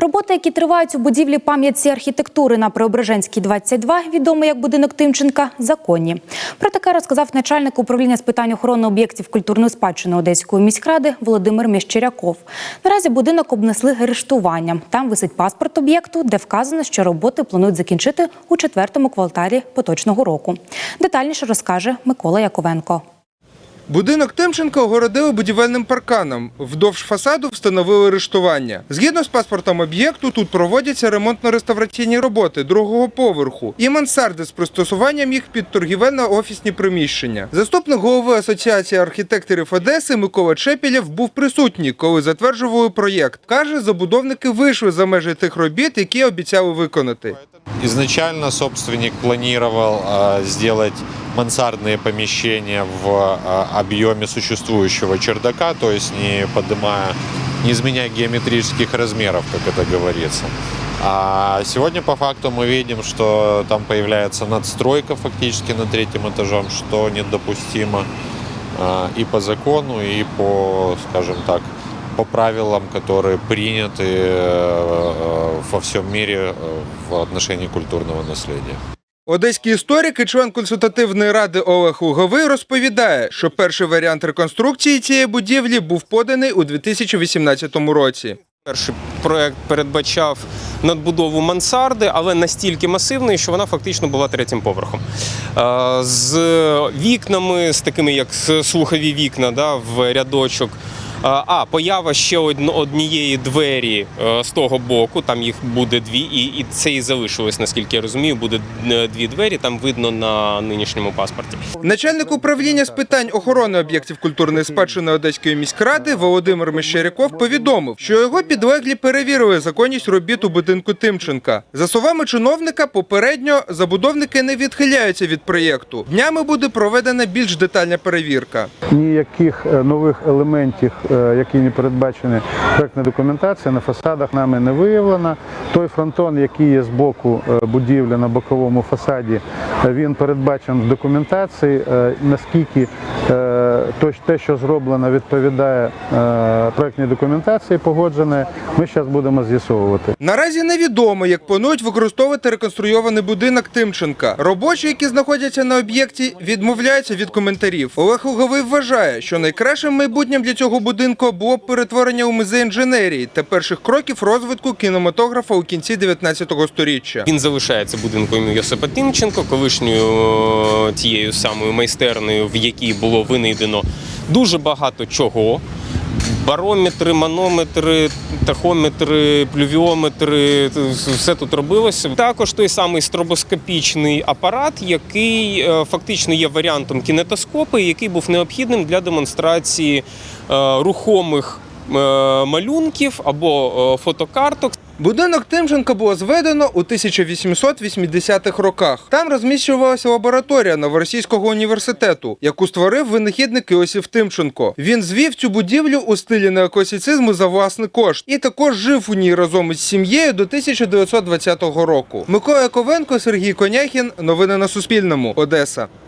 Роботи, які тривають у будівлі пам'ятці архітектури на Преображенській 22, відомий як будинок Тимченка, законні. Про таке розказав начальник управління з питань охорони об'єктів культурної спадщини Одеської міськради Володимир Міщеряков. Наразі будинок обнесли арештуванням. Там висить паспорт об'єкту, де вказано, що роботи планують закінчити у четвертому кварталі поточного року. Детальніше розкаже Микола Яковенко. Будинок Тимченка огородили будівельним парканом. Вдовж фасаду встановили арештування. Згідно з паспортом об'єкту, тут проводяться ремонтно-реставраційні роботи другого поверху і мансарди з пристосуванням їх під торгівельно-офісні приміщення. Заступник голови Асоціації архітекторів Одеси Микола Чепілєв був присутній, коли затверджували проєкт. Каже, забудовники вийшли за межі тих робіт, які обіцяли виконати. Изначально собственник планировал э, сделать мансардные помещения в э, объеме существующего чердака, то есть не поднимая, не изменяя геометрических размеров, как это говорится. А сегодня по факту мы видим, что там появляется надстройка фактически на третьем этажом, что недопустимо э, и по закону, и по, скажем так, по правилам, которые приняты э, во всем мире э, в отношении культурного наследия. Одеський історик і член консультативної ради Олег Луговий розповідає, що перший варіант реконструкції цієї будівлі був поданий у 2018 році. Перший проект передбачав надбудову мансарди, але настільки масивної, що вона фактично була третім поверхом. Е, З вікнами, з такими як слухові вікна да, в рядочок. А, поява ще однієї двері е, з того боку, там їх буде дві, і, і це і залишилось, наскільки я розумію, буде е, дві двері, там видно на нинішньому паспорті. Начальник управління з питань охорони об'єктів культурної спадщини Одеської міськради Володимир Мещеряков повідомив, що його підлеглі перевірили законність робіт у будинку Тимченка. За словами чиновника, попередньо забудовники не відхиляються від проєкту. Днями буде проведена більш детальна перевірка. Ніяких е, нових елементів, які не передбачені проектна документація, на фасадах нами не виявлена. Той фронтон, який є з боку е, будівлі на боковому фасаді, е, він передбачений в документації. Е, Наскільки е, те, що зроблено, відповідає е, проектній документації погодженої, ми зараз будемо з'ясовувати. Наразі невідомо, як планують використовувати реконструйований будинок Тимченка. Робочі, які знаходяться на об'єкті, відмовляються від коментарів. Олег Луговий вважає, що найкращим майбутнім для цього будинку було б перетворення у музей інженерії та перших кроків розвитку кінематографа у кінці 19 століття. Він залишається будинком Йосипа Тимченко, колишньою е, тією самою майстернею, в якій було винайдено дуже багато чого. Барометри, манометри, тахометри, плювіометри, все тут робилося. Також той самий стробоскопічний апарат, який е, фактично є варіантом кінетоскопа, який був необхідним для демонстрації е, рухомих е, малюнків або фотокарток. Будинок Тимченка було зведено у 1880-х роках. Там розміщувалася лабораторія Новоросійського університету, яку створив винахідник Іосиф Тимченко. Він звів цю будівлю у стилі неокласицизму за власний кошт і також жив у ній разом із сім'єю до 1920 року. Микола Яковенко, Сергій Коняхін. Новини на Суспільному. Одеса.